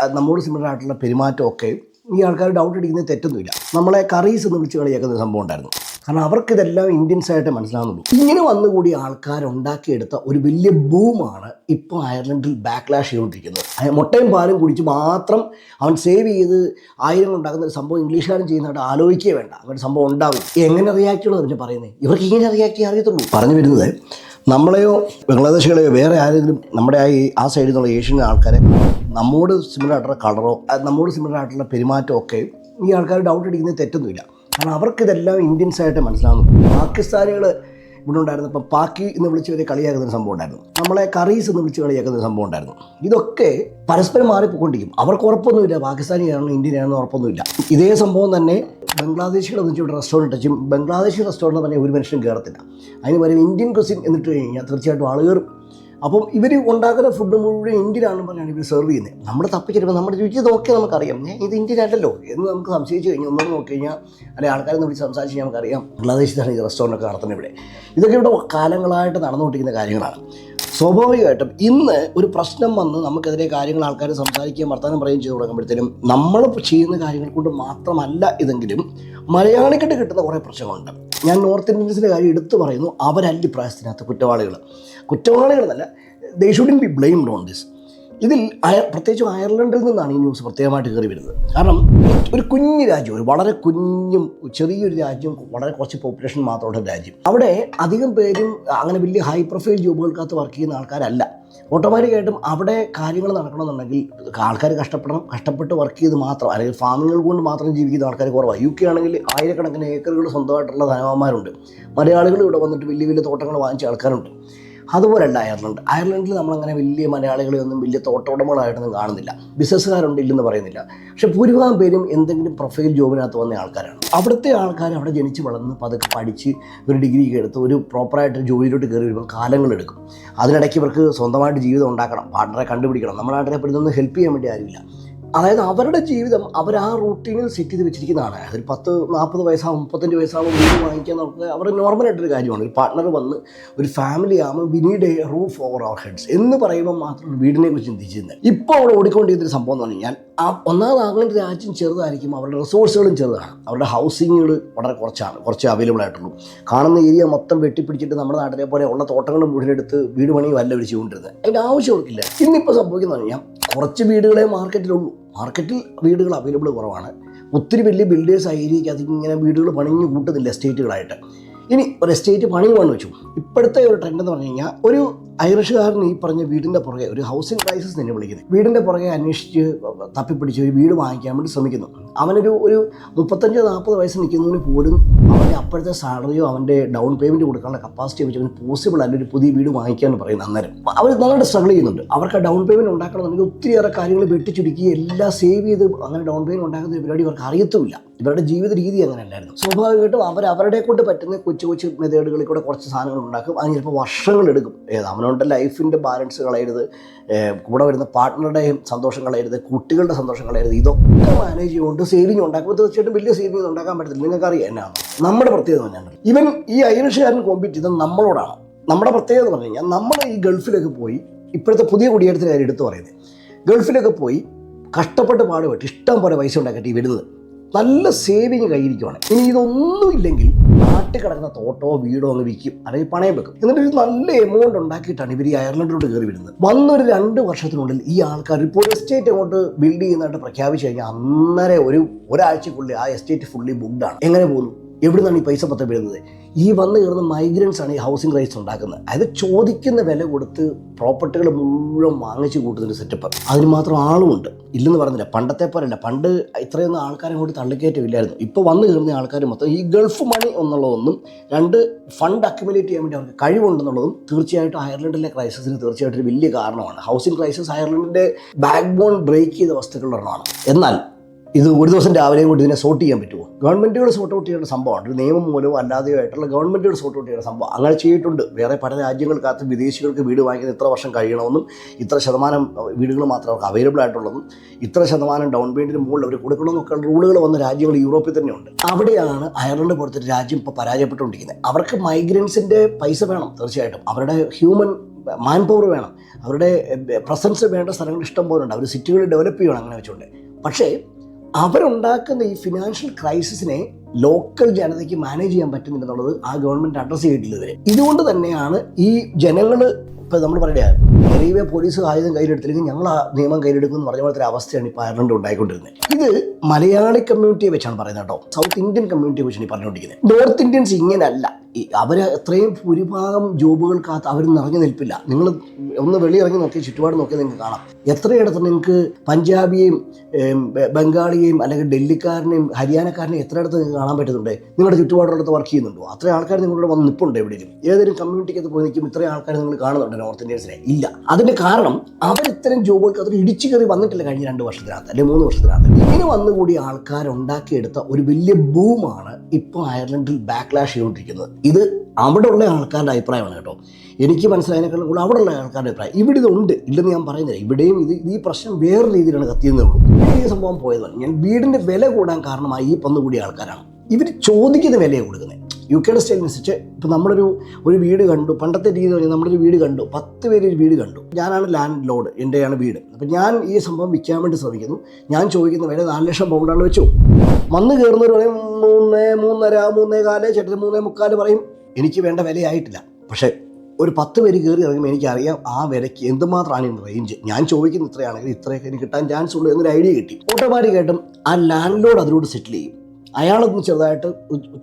അത് നമ്മോട് സിമിലർ ആയിട്ടുള്ള പെരുമാറ്റമൊക്കെ ഈ ആൾക്കാർ ഡൗട്ട് അടിക്കുന്നത് തെറ്റൊന്നുമില്ല. നമ്മളെ കറീസ് എന്ന് വിളിച്ച് കളിയാക്കുന്ന സംഭവം ഉണ്ടായിരുന്നു. കാരണം അവർക്ക് ഇതെല്ലാം ഇന്ത്യൻസ് ആയിട്ട് മനസ്സിലാവുന്നുള്ളൂ. ഇങ്ങനെ വന്നുകൂടി ആൾക്കാരുണ്ടാക്കിയെടുത്ത ഒരു വലിയ ബൂമാണ് ഇപ്പോൾ അയർലൻഡിൽ ബാക്ക്ലാഷ് ചെയ്തുകൊണ്ടിരിക്കുന്നത്. മുട്ടയും പാലും കുടിച്ച് മാത്രം അവൻ സേവ് ചെയ്ത് ആയിരങ്ങൾ ഉണ്ടാക്കുന്ന ഒരു സംഭവം ഇംഗ്ലീഷുകാരും ചെയ്യുന്നതായിട്ട് ആലോചിക്കേ വേണ്ട. അങ്ങനെ സംഭവം ഉണ്ടാവും. എങ്ങനെ റിയാക്ട് ചെയ്യണമെന്ന് പിന്നെ പറയുന്നത് ഇവർക്ക് ഇങ്ങനെ റിയാക്ട് ചെയ്യാൻ അറിയത്തുള്ളൂ. പറഞ്ഞു വരുന്നത് നമ്മളെയോ ബംഗ്ലാദേശികളെയോ വേറെ ആരെങ്കിലും നമ്മുടെ ആ ആ സൈഡിൽ നിന്നുള്ള ഏഷ്യൻ ആൾക്കാരെ നമ്മോട് സിമിലർ ആയിട്ടുള്ള കളറോ നമ്മോട് സിമിലർ ആയിട്ടുള്ള പെരുമാറ്റമൊക്കെ ഈ ആൾക്കാർ ഡൗട്ട് അടിക്കുന്നത് തെറ്റൊന്നുമില്ല. കാരണം അവർക്കിതെല്ലാം ഇന്ത്യൻസ് ആയിട്ട് മനസ്സിലാവുന്നു. പാകിസ്ഥാനികൾ ഇവിടെ ഉണ്ടായിരുന്നപ്പോൾ പാക്കി എന്ന് വിളിച്ച് വരെ കളിയാക്കുന്ന സംഭവം ഉണ്ടായിരുന്നു. നമ്മളെ കറീസ് എന്ന് വിളിച്ച് കളിയാക്കുന്ന സംഭവം ഉണ്ടായിരുന്നു. ഇതൊക്കെ പരസ്പരം മാറിപ്പോയിക്കൊണ്ടിരിക്കും. അവർക്ക് ഉറപ്പൊന്നുമില്ല. പാകിസ്ഥാനിയാണോ ഇന്ത്യനാണോ ഉറപ്പൊന്നുമില്ല. ഇതേ സംഭവം തന്നെ ബംഗ്ലാദേശികളെ വെച്ച് ഇവിടെ റെസ്റ്റോറന്റ് വെച്ചും ബംഗ്ലാദേശി റെസ്റ്റോറന്റ് തന്നെ ഒരു മനുഷ്യനും കയറത്തില്ല അതിന് പകരം ഇന്ത്യൻ ക്വസിൻ എന്നിട്ട് കഴിഞ്ഞാൽ തീർച്ചയായിട്ടും കയറും അപ്പം ഇവർ ഉണ്ടാക്കുന്ന ഫുഡ് മുഴുവൻ ഇന്ത്യയിലാണ് പറഞ്ഞാണ് ഇവർ സെർവ് ചെയ്യുന്നത്. നമ്മൾ തപ്പിച്ചിരുമ്പോൾ നമ്മുടെ രുചി നോക്കിയാൽ നമുക്കറിയാം. ഇത് ഇന്ത്യൻ അല്ലല്ലോ എന്ന് നമുക്ക് സംശയിച്ച് കഴിഞ്ഞാൽ ഒന്നും നോക്കി കഴിഞ്ഞാൽ അല്ലെങ്കിൽ ആൾക്കാരെ വിളിച്ച് സംസാരിച്ച് നമുക്കറിയാം. ബംഗ്ലാദേശിലാണ് ഈ റെസ്റ്റോറന്റ് ഒക്കെ നടത്തുന്നത് ഇവിടെ. ഇതൊക്കെ ഇവിടെ കാലങ്ങളായിട്ട് നടന്നുകൊണ്ടിരിക്കുന്ന കാര്യങ്ങളാണ്. സ്വാഭാവികമായിട്ടും ഇന്ന് ഒരു പ്രശ്നം വന്ന് നമുക്കെതിരെ കാര്യങ്ങൾ ആൾക്കാർ സംസാരിക്കുകയും വർത്തമാനം പറയുകയും ചെയ്തു തുടങ്ങുമ്പോഴത്തേനും നമ്മൾ ചെയ്യുന്ന കാര്യങ്ങൾ കൊണ്ട് മാത്രമല്ല ഇതെങ്കിലും മലയാളിക്കിട്ട് കിട്ടുന്ന കുറേ പ്രശ്നങ്ങളുണ്ട്. ഞാൻ നോർത്ത് ഇന്ത്യൻസിന്റെ കാര്യം എടുത്തു പറയുന്നു. അവരല്ല ഇപ്രായത്തിനകത്ത് കുറ്റവാളികൾ കുറ്റവാളികളെന്നല്ല they shouldn't be blamed on this ഇതിൽ പ്രത്യേകിച്ചും അയർലൻഡിൽ നിന്നാണ് ഈ ന്യൂസ് പ്രത്യേകമായിട്ട് കയറി വരുന്നത്. കാരണം ഒരു കുഞ്ഞു രാജ്യം ഒരു വളരെ കുഞ്ഞും ചെറിയൊരു രാജ്യം വളരെ കുറച്ച് പോപ്പുലേഷൻ മാത്രമുള്ള രാജ്യം. അവിടെ അധികം പേരും അങ്ങനെ വലിയ ഹൈ പ്രൊഫൈൽ ജോബുകൾക്കകത്ത് വർക്ക് ചെയ്യുന്ന ആൾക്കാരല്ല. ഓട്ടോമാറ്റിക്കായിട്ടും അവിടെ കാര്യങ്ങൾ നടക്കണമെന്നുണ്ടെങ്കിൽ ആൾക്കാർ കഷ്ടപ്പെടണം. കഷ്ടപ്പെട്ട് വർക്ക് ചെയ്ത് മാത്രം അല്ലെങ്കിൽ ഫാമിങ്ങുകൾ കൊണ്ട് മാത്രം ജീവിക്കുന്ന ആൾക്കാർ കുറവാണ് യു കെ ആണെങ്കിൽ ആയിരക്കണക്കിന് ഏക്കറുകൾ സ്വന്തമായിട്ടുള്ള ധനവാന്മാരുണ്ട്. മലയാളികൾ ഇവിടെ വന്നിട്ട് വലിയ വലിയ തോട്ടങ്ങൾ വാങ്ങിച്ച ആൾക്കാരുണ്ട്. അതുപോലല്ല അയർലൻഡ്. അയർലൻഡിൽ നമ്മളങ്ങനെ വലിയ മലയാളികളെയൊന്നും വലിയ തോട്ടോടമകളായിട്ടൊന്നും കാണുന്നില്ല. ബിസിനസ്സുകാരുണ്ട് ഇല്ലെന്ന് പറയുന്നില്ല. പക്ഷെ ഭൂരിഭാഗം പേരും എന്തെങ്കിലും പ്രൊഫൈൽ ജോബിനകത്ത് വന്ന ആൾക്കാരാണ്. അവിടുത്തെ ആൾക്കാർ അവിടെ ജനിച്ച് വളർന്ന് പതുക്കെ പഠിച്ച് ഒരു ഡിഗ്രി എടുത്ത് ഒരു പ്രോപ്പറായിട്ട് ജോലിയിലോട്ട് കയറി വരുമ്പോൾ കാലങ്ങളെടുക്കും അതിനിടയ്ക്ക് ഇവർക്ക് സ്വന്തമായിട്ട് ജീവിതം ഉണ്ടാക്കണം. പാർട്ണറെ കണ്ടുപിടിക്കണം. നമ്മുടെ നാട്ടിലെ ഇപ്പോൾ ഇതൊന്നും ഹെൽപ്പ് ചെയ്യാൻ വേണ്ടി ആരുമില്ല. അതായത് അവരുടെ ജീവിതം അവർ ആ റൂട്ടീനിൽ സെറ്റ് ചെയ്ത് വെച്ചിരിക്കുന്നതാണ്. അതൊരു പത്ത് നാൽപ്പത് വയസ്സാകും മുപ്പത്തഞ്ച് വയസ്സാകും വീട് വാങ്ങിക്കാൻ നമുക്ക് അവർ നോർമലായിട്ടൊരു കാര്യമാണ്. ഒരു പാർട്ട്ണർ വന്ന് ഒരു ഫാമിലി ആകുമ്പോൾ we need a roof over our heads എന്ന് പറയുമ്പോൾ മാത്രമാണ് വീടിനെ കുറിച്ച് ചിന്തിച്ചിരുന്നത്. ഇപ്പോൾ അവിടെ ഓടിക്കൊണ്ടിരിക്കുന്ന സംഭവം എന്ന് പറഞ്ഞു കഴിഞ്ഞാൽ ആ ഒന്നാമത് ആകുന്ന രാജ്യം ചെറുതായിരിക്കും അവരുടെ റിസോഴ്സുകളും ചെറുതാണ്. അവരുടെ ഹൗസിങ്ങുകൾ വളരെ കുറച്ചാണ് കുറച്ച് അവൈലബിൾ ആയിട്ടുള്ളൂ. കാണുന്ന ഏരിയ മൊത്തം വെട്ടിപ്പിടിച്ചിട്ട് നമ്മുടെ നാട്ടിലെ പോലെ ഉള്ള തോട്ടങ്ങൾ മുഴുവനെടുത്ത് വീട് പണിയും അല്ല വിളിച്ചുകൊണ്ടിരുന്നത് അതിന്റെ ആവശ്യം അവർക്കില്ല ഇന്നിപ്പോൾ സംഭവിക്കുന്നത് പറഞ്ഞാൽ കുറച്ച് വീടുകളെ മാർക്കറ്റിലുള്ളൂ മാർക്കറ്റിൽ വീടുകൾ അവൈലബിൾ കുറവാണ്. ഒത്തിരി വലിയ ബിൽഡേഴ്സ് ആയിരിക്കും അതിങ്ങനെ വീടുകൾ പണിഞ്ഞു കൂട്ടുന്നില്ല എസ്റ്റേറ്റുകളായിട്ട് ഇനി ഒരു എസ്റ്റേറ്റ് പണിയുവാണെന്ന് വെച്ചു. ഇപ്പോഴത്തെ ഒരു ട്രെൻഡ് എന്ന് പറഞ്ഞു കഴിഞ്ഞാൽ ഒരു ഐറിഷുകാരൻ ഈ പറഞ്ഞ വീടിന്റെ പുറകെ ഒരു ഹൗസിംഗ് ക്രൈസിസ് തന്നെ വിളിക്കുന്നത് വീടിന്റെ പുറകെ അന്വേഷിച്ച് തപ്പിപ്പിടിച്ച് ഒരു വീട് വാങ്ങിക്കാൻ വേണ്ടി ശ്രമിക്കുന്നു. അവനൊരു ഒരു മുപ്പത്തഞ്ച് നാൽപ്പത് വയസ്സ് നിൽക്കുന്നതിന് പോലും അവന്റെ അപ്പോഴത്തെ സാലറിയോ അവന്റെ ഡൗൺ പേയ്മെന്റ് കൊടുക്കാനുള്ള കപ്പാസിറ്റി വെച്ച് അവന് പോസിബിൾ അല്ല ഒരു പുതിയ വീട് വാങ്ങിക്കാമെന്ന് പറയുന്നത് അന്നേരം. അവർ നന്നായിട്ട് സ്ട്രഗിൾ ചെയ്യുന്നുണ്ട്. അവർക്ക് ഡൗൺ പേയ്മെന്റ് ഉണ്ടാക്കണമെന്നുണ്ടെങ്കിൽ ഒത്തിരിയേറെ കാര്യങ്ങൾ വെട്ടിച്ചുരുക്കി എല്ലാം സേവ് ചെയ്ത് അങ്ങനെ ഡൗൺ പേയ്മെന്റ് ഉണ്ടാക്കുന്ന പരിപാടി അവർക്ക് അറിയത്തുമില്ല. ഇവരുടെ ജീവിത രീതി അങ്ങനെ അല്ലായിരുന്നു സ്വാഭാവികമായിട്ടും അവർ അവരുടെ കൊണ്ട് പറ്റുന്ന കൊച്ചു കൊച്ചു മെത്തേഡുകളിൽ കൂടെ കുറച്ച് സാധനങ്ങൾ ഉണ്ടാക്കും. അതിന് ചിലപ്പോൾ വർഷങ്ങളെടുക്കും അവനവന്റെ ലൈഫിന്റെ ബാലൻസ് കളയരുത് കൂടെ വരുന്ന പാർട്ട്ണറുടെയും സന്തോഷം കളയരുത് കുട്ടികളുടെ സന്തോഷം കളയരുത്. ഇതൊക്കെ മാനേജ് ചെയ്തുകൊണ്ട് സേവിങ് ഉണ്ടാക്കുമ്പോൾ തീർച്ചയായിട്ടും വലിയ സേവിങ് ഉണ്ടാക്കാൻ പറ്റത്തില്ല. നിങ്ങൾക്കറിയാം എന്നാണ്. നമ്മുടെ പ്രത്യേകത തന്നെയാണ് ഇവൻ ഈ ഐറിഷുകാരൻ കോമ്പീറ്റ് ചെയ്തത് നമ്മളോടാണ്. നമ്മുടെ പ്രത്യേകത എന്ന് പറഞ്ഞു കഴിഞ്ഞാൽ നമ്മൾ ഈ ഗൾഫിലൊക്കെ പോയി ഇപ്പോഴത്തെ പുതിയ കുടിയേറ്റത്തിന് കാര്യം എടുത്തു പറയുന്നത്. ഗൾഫിലൊക്കെ പോയി കഷ്ടപ്പെട്ട് പാടുപെട്ട് ഇഷ്ടം പോലെ പൈസ ഉണ്ടാക്കിയിട്ട് ഈ വരുന്നത്. നല്ല സേവിങ് കയ്യിരിക്കുവാണ് ഇനി ഇതൊന്നും ഇല്ലെങ്കിൽ നാട്ടിൽ കിടക്കുന്ന തോട്ടോ വീടോ അങ്ങ് വിൽക്കും. അല്ലെങ്കിൽ പണയം വെക്കും. എന്നിട്ട് ഒരു നല്ല എമൗണ്ട് ഉണ്ടാക്കിയിട്ടാണ് ഇവർ ഈ അയർലൻഡിലോട്ട് കയറി വരുന്നത്. വന്നൊരു രണ്ട് വർഷത്തിനുള്ളിൽ ഈ ആൾക്കാർ ഇപ്പോൾ ഒരു എസ്റ്റേറ്റ് അങ്ങോട്ട് ബിൽഡ് ചെയ്യുന്നതായിട്ട് പ്രഖ്യാപിച്ചു കഴിഞ്ഞാൽ അന്നേരം ഒരു ഒരാഴ്ചക്കുള്ളിൽ ആ എസ്റ്റേറ്റ് ഫുള്ളി ബുക്ക്ഡ് ആണ്. എങ്ങനെ പോകുന്നു? എവിടെ നിന്നാണ് ഈ പൈസ പത്ത് വീഴുന്നത് ഈ വന്നു കയറുന്ന മൈഗ്രൻസ് ആണ് ഈ ഹൗസിംഗ് റൈറ്റ്സ് ഉണ്ടാക്കുന്നത്. അതായത് ചോദിക്കുന്ന വില കൊടുത്ത് പ്രോപ്പർട്ടികൾ മുഴുവൻ വാങ്ങിച്ചു കൂട്ടുന്നൊരു സെറ്റപ്പ് അതിന് മാത്രം ആളുമുണ്ട്. ഇല്ലെന്ന് പറഞ്ഞില്ല. പണ്ടത്തെ പോലെയല്ല. പണ്ട് ഇത്രയൊന്നും ആൾക്കാരെ കൂടി തള്ളിക്കയറ്റമില്ലായിരുന്നു ഇപ്പോൾ വന്നു കയറുന്ന ആൾക്കാർ മൊത്തം ഈ ഗൾഫ് മണി എന്നുള്ളതൊന്നും രണ്ട് ഫണ്ട് അക്യുമുലേറ്റ് ചെയ്യാൻ വേണ്ടി അവർക്ക് കഴിവുണ്ടെന്നുള്ളതും തീർച്ചയായിട്ടും അയർലൻഡിലെ ക്രൈസിസിന് തീർച്ചയായിട്ടും ഒരു വലിയ കാരണമാണ്. ഹൗസിംഗ് ക്രൈസിസ് അയർലൻഡിന്റെ ബാക്ക് ബോൺ ബ്രേക്ക് ചെയ്ത വസ്തുക്കളിലൊരെണ്ണമാണ് എന്നാൽ ഇത് ഒരു ദിവസം രാവിലെയും കൊണ്ട് ഇതിനെ സോർട്ട് ചെയ്യാൻ പറ്റുമോ? ഗവൺമെന്റുകൾ സോർട്ട് ഔട്ട് ചെയ്യേണ്ട സംഭവമാണ്. ഒരു നിയമം മൂലമോ അല്ലാതെയോ ആയിട്ടുള്ള ഗവൺമെന്റുകൾ സോർട്ട് ഔട്ട് ചെയ്യേണ്ട സംഭവം അങ്ങനെ ചെയ്തിട്ടുണ്ട്. വേറെ പല രാജ്യങ്ങൾക്കകത്ത് വിദേശികൾക്ക് വീട് വാങ്ങിക്കുന്ന ഇത്ര വർഷം കഴിയണമെന്നും ഇത്ര ശതമാനം വീടുകൾ മാത്രം അവർക്ക് അവൈലബിൾ ആയിട്ടുള്ളതും ഇത്ര ശതമാനം ഡൗൺ പേയ്മെന്റിന് മുകളിൽ അവർ കൊടുക്കണമെന്നൊക്കെ റൂളുകൾ വന്ന രാജ്യങ്ങൾ യൂറോപ്പിൽ തന്നെയുണ്ട്. അവിടെയാണ് അയർലൻഡ് പോലത്തെ രാജ്യം ഇപ്പോൾ പരാജയപ്പെട്ടുകൊണ്ടിരിക്കുന്നത്. അവർക്ക് മൈഗ്രൻസിന്റെ പൈസ വേണം തീർച്ചയായിട്ടും. അവരുടെ ഹ്യൂമൻ മാൻ പവർ വേണം. അവരുടെ പ്രസൻസ് വേണ്ട സ്ഥലങ്ങൾ ഇഷ്ടം പോലെ ഉണ്ട്. അവർ സിറ്റികൾ ഡെവലപ്പ് ചെയ്യണം അങ്ങനെ വെച്ചുകൊണ്ട് പക്ഷേ അവരുണ്ടാക്കുന്ന ഈ ഫിനാൻഷ്യൽ ക്രൈസിസിനെ ലോക്കൽ ജനതയ്ക്ക് മാനേജ് ചെയ്യാൻ പറ്റുന്നില്ലെന്നുള്ളത് ആ ഗവൺമെന്റ് അഡ്രസ് ചെയ്തിട്ടില്ല ഇതുവരെ. ഇതുകൊണ്ട് തന്നെയാണ് ഈ ജനങ്ങൾ ഇപ്പൊ നമ്മൾ പറയുക റെയിൽവേ പോലീസ് ആയുധം കയ്യിലെടുത്തില്ലെങ്കിൽ ഞങ്ങൾ ആ നിയമം കയ്യിലെടുക്കുമെന്ന് പറഞ്ഞ പോലത്തെ അവസ്ഥയാണ് ഇപ്പോൾ അയർലൻഡ് ഉണ്ടായിക്കൊണ്ടിരുന്നത്. ഇത് മലയാളി കമ്മ്യൂണിറ്റിയെ വെച്ചാണ് പറയുന്നത് കേട്ടോ. സൗത്ത് ഇന്ത്യൻ കമ്മ്യൂണിറ്റിയെ വെച്ചാണ് പറഞ്ഞുകൊണ്ടിരിക്കുന്നത്. നോർത്ത് ഇന്ത്യൻസ് ഇങ്ങനെയല്ല അവർ എത്രയും ഭൂരിഭാഗം ജോബുകൾക്കകത്ത് അവർ നിറഞ്ഞു നിൽപ്പില്ല. നിങ്ങൾ ഒന്ന് വെളിയിറങ്ങി നോക്കി ചുറ്റുപാട് നോക്കിയാൽ നിങ്ങൾക്ക് കാണാം. എത്രയിടത്ത് നിങ്ങൾക്ക് പഞ്ചാബിയെയും ബംഗാളിയെയും അല്ലെങ്കിൽ ഡൽഹിക്കാരനെയും ഹരിയാനക്കാരനെയും എത്രയിടത്ത് നിങ്ങൾക്ക് കാണാൻ പറ്റുന്നുണ്ട്. നിങ്ങളുടെ ചുറ്റുപാടുള്ളത് വർക്ക് ചെയ്യുന്നുണ്ടോ. അത്രയും ആൾക്കാർ നിങ്ങളുടെ വന്ന് നിൽപ്പുണ്ട് എവിടെയും ഏതൊരു കമ്മ്യൂണിറ്റിക്കകത്ത് പോയി നിൽക്കും ഇത്രയും ആൾക്കാർ നിങ്ങൾ കാണുന്നുണ്ട് നോർത്ത് ഇന്ത്യൻസിനെ ഇല്ല. അതിന്റെ കാരണം അവർ ഇത്തരം ജോബുകൾക്ക് അതിൽ ഇടിച്ചു കയറി വന്നിട്ടില്ല കഴിഞ്ഞ രണ്ട് വർഷത്തിനകത്ത് അല്ലെങ്കിൽ മൂന്ന് വർഷത്തിനകത്ത്. ഇങ്ങനെ വന്നുകൂടി ആൾക്കാരുണ്ടാക്കിയെടുത്ത ഒരു വലിയ ബൂമാണ് ഇപ്പോൾ അയർലൻഡിൽ ബാക്ക്ലാഷ് ചെയ്തുകൊണ്ടിരിക്കുന്നത്. ഇത് അവിടെ ഉള്ള ആൾക്കാരുടെ അഭിപ്രായമാണ് കേട്ടോ. എനിക്ക് മനസ്സിലായതിനേക്കാൾ കൂടുതൽ അവിടെ ഉള്ള ആൾക്കാരുടെ അഭിപ്രായം. ഇവിടെ ഇതുണ്ട് ഇല്ലെന്ന് ഞാൻ പറയുന്നില്ല. ഇവിടെയും ഇത് ഈ പ്രശ്നം വേറെ രീതിയിലാണ് കത്തിയെന്നേ ഉള്ളൂ. ഈ സംഭവം പോയതാണ്. ഞാൻ വീടിന്റെ വില കൂടാൻ കാരണമായി ഈ പന്നുകൂടിയ ആൾക്കാരാണ്. ഇവർ ചോദിക്കുന്ന വിലയാണ് കൊടുക്കുന്നത് യു കെയുടെ സ്റ്റൈൽ അനുസരിച്ച് ഇപ്പം നമ്മളൊരു ഒരു വീട് കണ്ടു. പണ്ടത്തെ രീതി പറഞ്ഞാൽ നമ്മളൊരു വീട് കണ്ടു. പത്ത് പേര് ഒരു വീട് കണ്ടു. ഞാനാണ് ലാൻഡ് ലോഡ് എന്റെയാണ് വീട്. അപ്പം ഞാൻ ഈ സംഭവം വിൽക്കാൻ വേണ്ടി ശ്രമിക്കുന്നു. ഞാൻ ചോദിക്കുന്ന വില നാല് ലക്ഷം പൗണ്ടാണ് വെച്ചു. വന്ന് കയറുന്നവർ പറയും മൂന്ന് മൂന്നര മൂന്നേ കാൽ ചേട്ടൻ മൂന്നേ മുക്കാൽ പറയും. എനിക്ക് വേണ്ട വിലയായിട്ടില്ല. പക്ഷേ ഒരു പത്ത് പേര് കയറി ഇറങ്ങുമ്പോൾ എനിക്കറിയാം ആ വിലയ്ക്ക് എന്തുമാത്രമാണ് ഇതിന്റെ റേഞ്ച് ഞാൻ ചോദിക്കുന്ന ഇത്രയാണെങ്കിൽ ഇത്രയൊക്കെ എനിക്ക് കിട്ടാൻ ചാൻസ് ഉള്ളൂ എന്നൊരു ഐഡിയ കിട്ടി. ഓട്ടോമാറ്റിക്കായിട്ടും ആ ലാൻഡ് ലോഡ് അതിലൂടെ സെറ്റിൽ ചെയ്യും. അയാളൊന്ന് ചെറുതായിട്ട്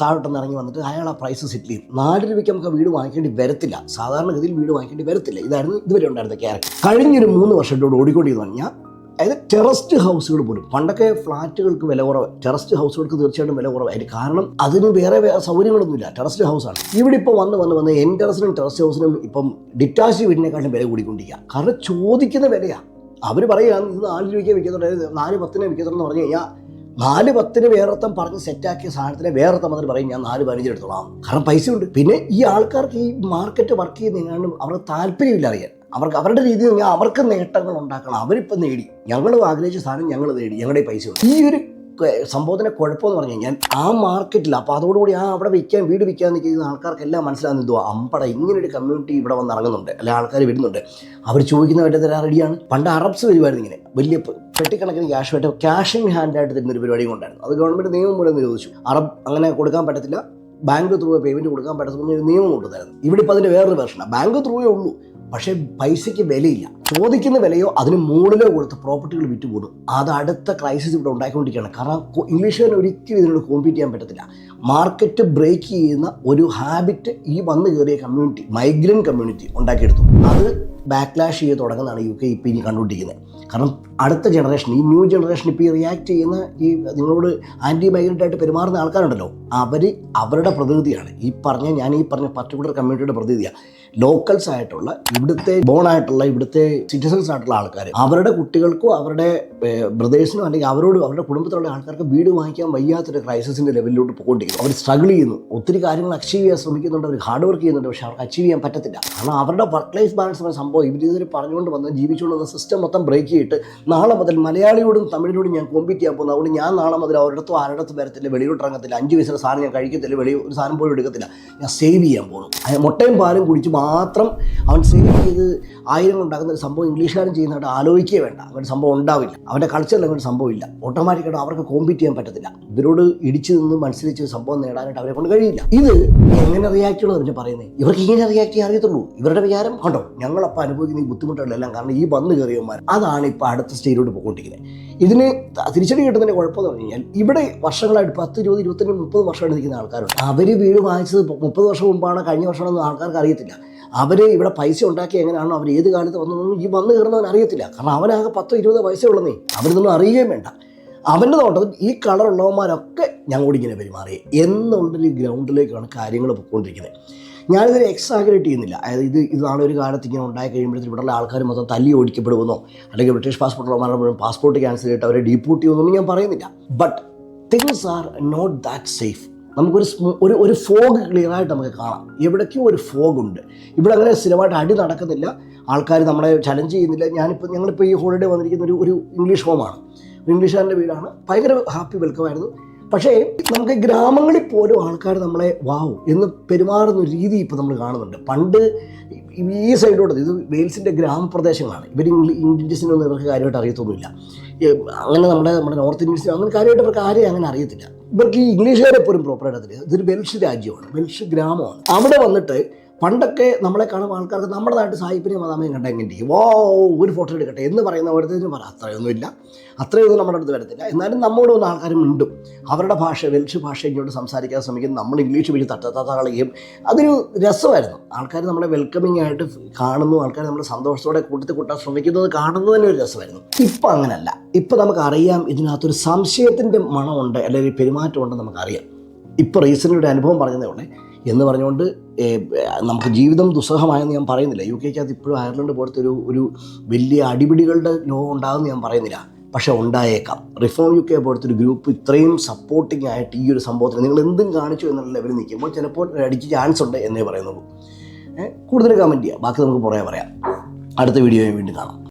താഴോട്ടൊന്ന് ഇറങ്ങി വന്നിട്ട് അയാൾ ആ പ്രൈസ് സെറ്റിൽ ചെയ്യും നാല് രൂപയ്ക്ക് നമുക്ക് വീട് വാങ്ങിക്കേണ്ടി വരത്തില്ല. സാധാരണഗതിയിൽ വീട് വാങ്ങിക്കേണ്ടി വരത്തില്ല. ഇതായിരുന്നു ഇതുവരെ ഉണ്ടായിരുന്ന ക്യാരക്ടർ കഴിഞ്ഞൊരു മൂന്ന് വർഷത്തോട് ഓടിക്കൊണ്ടിരുന്നു പറഞ്ഞാൽ അതായത് ടെറസ്റ്റ് ഹൗസുകൾ പോലും പണ്ടൊക്കെ ഫ്ലാറ്റുകൾക്ക് വില കുറവ് ടെറസ്റ്റ് ഹൗസുകൾക്ക് തീർച്ചയായിട്ടും വില കുറവായിരിക്കും. കാരണം അതിന് വേറെ വേറെ സൗകര്യങ്ങളൊന്നുമില്ല. ടെറസ്റ്റ് ഹൗസാണ് ഇവിടെ ഇപ്പോൾ വന്ന് വന്ന് വന്ന് എൻ ടെറസിനും ടെറസ്റ്റ് ഹൗസിനും ഇപ്പം ഡിറ്റാച്ച് വീടിനെക്കാളും വില കൂടിക്കൊണ്ടിരിക്കുക കാരണം ചോദിക്കുന്ന വിലയാണ് അവർ പറയുക ഇത് നാല് രൂപയ്ക്ക് വിൽക്കുന്നുണ്ട് നാല് പത്തിന് വിൽക്കുന്നുണ്ടെന്ന് പറഞ്ഞു കഴിഞ്ഞാൽ നാല് പത്തിന് വേറെത്തം പറഞ്ഞ് സെറ്റാക്കിയ സാധനത്തിന് വേറെത്തം വന്നിട്ട് പറയും ഞാൻ നാല് പതിനഞ്ച് എടുത്തോളാം. കാരണം പൈസ ഉണ്ട് പിന്നെ ഈ ആൾക്കാർക്ക് ഈ മാർക്കറ്റ് വർക്ക് ചെയ്യുന്നതിനാണ് അവർക്ക് താല്പര്യമില്ല അറിയാൻ. അവർക്ക് അവരുടെ രീതിയിൽ ഞാൻ അവർക്ക് നേട്ടങ്ങൾ ഉണ്ടാക്കണം. അവരിപ്പം നേടി. ഞങ്ങൾ ആഗ്രഹിച്ച സാധനം ഞങ്ങൾ നേടി ഞങ്ങളുടെ പൈസ ഉണ്ട് ഈ ഒരു സംബോധന കുഴപ്പമെന്ന് പറഞ്ഞു കഴിഞ്ഞാൽ ആ മാർക്കറ്റിൽ അപ്പോൾ അതോടുകൂടി ആ അവിടെ വിൽക്കാൻ വീട് വിൽക്കാൻ നിൽക്കുന്ന ആൾക്കാർക്കെല്ലാം മനസ്സിലാകുന്ന എന്തുവാ? അമ്പട ഇങ്ങനൊരു കമ്മ്യൂണിറ്റി ഇവിടെ വന്ന് ഇറങ്ങുന്നുണ്ട്. അല്ലെ ആൾക്കാർ വരുന്നുണ്ട്. അവർ ചോദിക്കുന്ന വേണ്ടത് റെഡിയാണ് പണ്ട് അറബ്സ് വരുമായിരുന്നു ഇങ്ങനെ. വലിയ പെട്ടിക്കണക്കിന് ക്യാഷ് ആയിട്ട് ക്യാഷ് ഇൻ ഹാൻഡ് ആയിട്ട് തരുന്ന ഒരു പരിപാടിയും കൊണ്ടായിരുന്നു. അത് ഗവൺമെന്റ് നിയമം മൂലം നിരോധിച്ചു. അറബ് അങ്ങനെ കൊടുക്കാൻ പറ്റത്തില്ല. ബാങ്ക് ത്രൂ പേയ്മെന്റ് കൊടുക്കാൻ പറ്റത്തില്ല ഒരു നിയമം കൊണ്ടുതരുന്നു ഇവിടെ ഇപ്പോൾ അതിന്റെ വേറൊരു വേർഷനാണ് ബാങ്ക് ത്രൂവേ ഉള്ളൂ. പക്ഷേ പൈസയ്ക്ക് വിലയില്ല. ചോദിക്കുന്ന വിലയോ അതിന് മുകളിലോ കൊടുത്ത് പ്രോപ്പർട്ടികൾ വിറ്റുപോകും അത് അടുത്ത ക്രൈസിസ് ഇവിടെ ഉണ്ടായിക്കൊണ്ടിരിക്കുകയാണ്. കാരണം ഇംഗ്ലീഷുകാരൻ ഒരിക്കലും ഇതിനോട് കോമ്പീറ്റ് ചെയ്യാൻ പറ്റത്തില്ല. മാർക്കറ്റ് ബ്രേക്ക് ചെയ്യുന്ന ഒരു ഹാബിറ്റ് ഈ വന്നു കയറിയ കമ്മ്യൂണിറ്റി മൈഗ്രന്റ് കമ്മ്യൂണിറ്റി ഉണ്ടാക്കിയെടുത്തു. അത് ബാക്ക്ലാഷ് ചെയ്ത് തുടങ്ങുന്നതാണ് യു കെ ഇപ്പോൾ ഇനി കണ്ടുകൊണ്ടിരിക്കുന്നത്. കാരണം അടുത്ത ജനറേഷൻ ഈ ന്യൂ ജനറേഷൻ ഇപ്പോൾ ഈ റിയാക്ട് ചെയ്യുന്ന ഈ നിങ്ങളോട് ആന്റി മൈഗ്രന്റ് ആയിട്ട് പെരുമാറുന്ന ആൾക്കാരുണ്ടല്ലോ. അവർ അവരുടെ പ്രതിനിധിയാണ്. ഈ പറഞ്ഞ ഞാൻ ഈ പറഞ്ഞ പർട്ടിക്കുലർ കമ്മ്യൂണിറ്റിയുടെ പ്രതിനിധിയാണ് ലോക്കൽസ് ആയിട്ടുള്ള ഇവിടുത്തെ ബോൺ ആയിട്ടുള്ള ഇവിടുത്തെ സിറ്റിസൺസ് ആയിട്ടുള്ള ആൾക്കാർ അവരുടെ കുട്ടികൾക്കും അവരുടെ ബ്രദേഴ്സിനും അല്ലെങ്കിൽ അവരോട് അവരുടെ കുടുംബത്തിലുള്ള ആൾക്കാർക്ക് വീട് വാങ്ങിക്കാൻ വയ്യാത്തൊരു ക്രൈസിസിന്റെ ലെവലിലോട്ട് പോയിക്കൊണ്ടിരിക്കുന്നു. അവർ സ്ട്രഗിൾ ചെയ്യുന്നു. ഒത്തിരി കാര്യങ്ങൾ അച്ചീവ് ചെയ്യാൻ ശ്രമിക്കുന്നുണ്ട്. അവർ ഹാർഡ് വർക്ക് ചെയ്യുന്നുണ്ട്. പക്ഷേ അവർക്ക് അച്ചീവ് ചെയ്യാൻ പറ്റത്തില്ല. കാരണം അവരുടെ വർക്ക് ലൈഫ് ബാലൻസ് എന്ന സംഭവം ഇവർ ഇതിൽ പറഞ്ഞുകൊണ്ട് വന്ന് ജീവിച്ചുകൊണ്ട് വന്ന സിസ്റ്റം മൊത്തം ബ്രേക്ക് ചെയ്തിട്ട് നാളെ മുതൽ മലയാളിയോടും തമിഴിനോടും ഞാൻ കോമ്പീറ്റ് ചെയ്യാൻ പോകുന്നത് അതുകൊണ്ട് ഞാൻ നാളെ മുതൽ അവരുടെ ആരുടെ വരത്തില്ല. വെളിയിലോട്ട് ഇറങ്ങത്തില്ല. അഞ്ച് പൈസ സാധനം ഞാൻ കഴിക്കത്തില്ല. വെളി ഒരു സാധനം പോലും എടുക്കത്തില്ല. ഞാൻ സേവ് ചെയ്യാൻ പോകുന്നു. മുട്ടയും പാലും കുടിച്ച് മാത്രം അവൻ സേവ് ചെയ്ത് ആയിരം ഉണ്ടാക്കുന്ന ഒരു സംഭവം ഇംഗ്ലീഷുകാരൻ ചെയ്യുന്നതായിട്ട് ആലോചിക്കുകയേ വേണ്ട. അങ്ങനെ സംഭവം ഉണ്ടാവില്ല. അവന്റെ കൾച്ചറിൽ അങ്ങനെ സംഭവം ഇല്ല. ഓട്ടോമാറ്റിക്കായിട്ട് അവർക്ക് കോമ്പീറ്റ് ചെയ്യാൻ പറ്റത്തില്ല. ഇവരോട് ഇടിച്ചു നിന്ന് മത്സരിച്ച് സംഭവം നേടാനായിട്ട് അവരെ കൊണ്ട് കഴിയില്ല. ഇത് എങ്ങനെ റിയാക്ട് ചെയ്യണമെന്ന് പിന്നെ പറയുന്നത് ഇവർക്ക് ഇങ്ങനെ റിയാക്ട് ചെയ്യാൻ അറിയത്തുള്ളൂ. ഇവരുടെ വിചാരം കണ്ടോ? ഞങ്ങളപ്പോൾ അനുഭവിക്കുന്ന ഈ ബുദ്ധിമുട്ടുകളെല്ലാം കാരണം ഈ വന്ന് കയറിയവന്മാർ. അതാണ് ഇപ്പോൾ അടുത്ത സ്റ്റേജിലോട്ട് പോയിക്കൊണ്ടിരിക്കുന്നത്. ഇതിന് തിരിച്ചടി കിട്ടുന്നതിന്റെ കുഴപ്പമെന്ന് പറഞ്ഞു കഴിഞ്ഞാൽ ഇവിടെ വർഷങ്ങളായിട്ട് പത്ത് ഇരുപത് ഇരുപത്തഞ്ച് മുപ്പത് വർഷമായിട്ട് നിൽക്കുന്ന ആൾക്കാരുണ്ട്. അവർ വീട് വാങ്ങിച്ചത് മുപ്പത് വർഷം മുമ്പാണ് കഴിഞ്ഞ വർഷമാണെന്ന് ആൾക്കാർക്ക് അറിയത്തില്ല. അവർ ഇവിടെ പൈസ ഉണ്ടാക്കി എങ്ങനെയാണോ അവർ ഏത് കാലത്ത് വന്നതെന്നും ഈ വന്നു കയറുന്നവൻ അറിയത്തില്ല. കാരണം അവനാകെ പത്തോ ഇരുപതോ പൈസ ഉള്ളതേ അവരിതൊന്നും അറിയുകയും വേണ്ട. അവന്റെ നോട്ടത്തിൽ ഈ കളറുള്ളവന്മാരൊക്കെ ഞങ്ങളോട് ഇങ്ങനെ പെരുമാറി. എന്നുള്ളൊരു ഗ്രൗണ്ടിലേക്കാണ് കാര്യങ്ങൾ പൊയ്ക്കൊണ്ടിരിക്കുന്നത്. ഞാനിതിനെ എക്സാഗ്രേറ്റ് ചെയ്യുന്നില്ല. അതായത് ഇത് ഇതാണ് ഒരു കാലത്ത് ഇങ്ങനെ ഉണ്ടായി കഴിയുമ്പോഴത്തേക്കും ഇവിടെയുള്ള ആൾക്കാർ മൊത്തം തല്ലി ഓടിക്കപ്പെടുമെന്നോ അല്ലെങ്കിൽ ബ്രിട്ടീഷ് പാസ്പോർട്ട് ഉള്ളവന്മാരുടെ പാസ്പോർട്ട് ക്യാൻസൽ ചെയ്തിട്ട് അവരെ ഡീപ്പൂട്ട് ചെയ്യുമെന്നൊന്നും ഞാൻ പറയുന്നില്ല. But things are not that safe നമുക്കൊരു ഒരു ഒരു ഫോഗ് ക്ലിയറായിട്ട് നമുക്ക് കാണാം. എവിടേക്കും ഒരു ഫോഗ് ഉണ്ട്. ഇവിടെ അങ്ങനെ സ്ഥിരമായിട്ട് അടി നടക്കുന്നില്ല. ആൾക്കാർ നമ്മളെ ചലഞ്ച് ചെയ്യുന്നില്ല. ഞാനിപ്പോൾ ഞങ്ങളിപ്പോൾ ഈ ഹോളിഡേ വന്നിരിക്കുന്ന ഒരു ഒരു ഇംഗ്ലീഷ് ഹോമാണ് ഇംഗ്ലീഷുകാരന്റെ വീടാണ്. ഭയങ്കര ഹാപ്പി വെൽക്കം ആയിരുന്നു. പക്ഷേ നമുക്ക് ഗ്രാമങ്ങളിൽ പോലും ആൾക്കാർ നമ്മളെ വാവ് എന്ന് പെരുമാറുന്ന ഒരു രീതി ഇപ്പോൾ നമ്മൾ കാണുന്നുണ്ട്. പണ്ട് ഈ സൈഡോട്ട് ഇത് വെയിൽസിന്റെ ഗ്രാമപ്രദേശങ്ങളാണ്. ഇവർ ഇംഗ്ലീഷിനൊന്നും ഇവർക്ക് കാര്യമായിട്ട് അറിയത്തൊന്നുമില്ല. അങ്ങനെ നമ്മുടെ നമ്മുടെ നോർത്ത് ഇന്ത്യൻസിനും അങ്ങനെ കാര്യമായിട്ട് ഇവർക്ക് ആരെയും അങ്ങനെ അറിയത്തില്ല. ഇവർക്ക് ഈ ഇംഗ്ലീഷുകാരെ പോലും പ്രോപ്പറായിട്ട് അറിയില്ല ഇതൊരു വെൽഷ് രാജ്യമാണ്. വെൽഷ് ഗ്രാമമാണ്. അവിടെ വന്നിട്ട് പണ്ടൊക്കെ നമ്മളെ കാണുമ്പോൾ ആൾക്കാർക്ക് നമ്മുടെ നാട്ടിൽ സായിപ്പിനെയും മതാമയും എങ്ങനെ വോ ഒരു ഫോട്ടോ എടുക്കട്ടെ എന്ന് പറയുന്ന ഓരോരുത്തരും പറ അത്രയൊന്നുമില്ല. അത്രയൊന്നും നമ്മുടെ അടുത്ത് വരത്തില്ല. എന്നാലും നമ്മോട് വന്ന ആൾക്കാരും മിണ്ടും. അവരുടെ ഭാഷ വെൽഷ് ഭാഷ ഇങ്ങോട്ട് സംസാരിക്കാൻ ശ്രമിക്കും. നമ്മൾ ഇംഗ്ലീഷ് വിളിച്ച് തട്ടത്തകളയും അതൊരു രസമായിരുന്നു. ആൾക്കാർ നമ്മളെ വെൽക്കമിങ് ആയിട്ട് കാണുന്നു. ആൾക്കാർ നമ്മളെ സന്തോഷത്തോടെ കൂട്ടത്തിൽ കൂട്ടാൻ ശ്രമിക്കുന്നത് കാണുന്നത് തന്നെ ഒരു രസമായിരുന്നു. ഇപ്പം അങ്ങനല്ല. ഇപ്പം നമുക്കറിയാം ഇതിനകത്തൊരു സംശയത്തിന്റെ മണമുണ്ട്. അല്ലെങ്കിൽ പെരുമാറ്റമുണ്ട് നമുക്കറിയാം. ഇപ്പോൾ റീസെന്റ് ഒരു അനുഭവം പറഞ്ഞതേ ഉള്ളേ. എന്ന് പറഞ്ഞുകൊണ്ട് നമുക്ക് ജീവിതം ദുസ്സഹമായെന്ന് ഞാൻ പറയുന്നില്ല. യു കെക്കകത്ത് ഇപ്പോഴും അയർലൻഡ് പോലത്തെ ഒരു ഒരു വലിയ അടിപിടികളുടെ ലോകം ഉണ്ടാകുമെന്ന് ഞാൻ പറയുന്നില്ല. പക്ഷേ ഉണ്ടായേക്കാം. റിഫോം യു കെ പോലത്തെ ഒരു ഗ്രൂപ്പ് ഇത്രയും സപ്പോർട്ടിംഗ് ആയിട്ട് ഈ ഒരു സംഭവത്തിൽ നിങ്ങൾ എന്തും കാണിച്ചു എന്നുള്ള ലെവലിൽ നിൽക്കുമ്പോൾ ചിലപ്പോൾ അടിക്ക് ചാൻസ് ഉണ്ട് എന്നേ പറയുന്നുള്ളൂ. കൂടുതൽ കമന്റ് ചെയ്യാം. ബാക്കി നമുക്ക് പുറകെ പറയാം. അടുത്ത വീഡിയോയും വീണ്ടും കാണാം.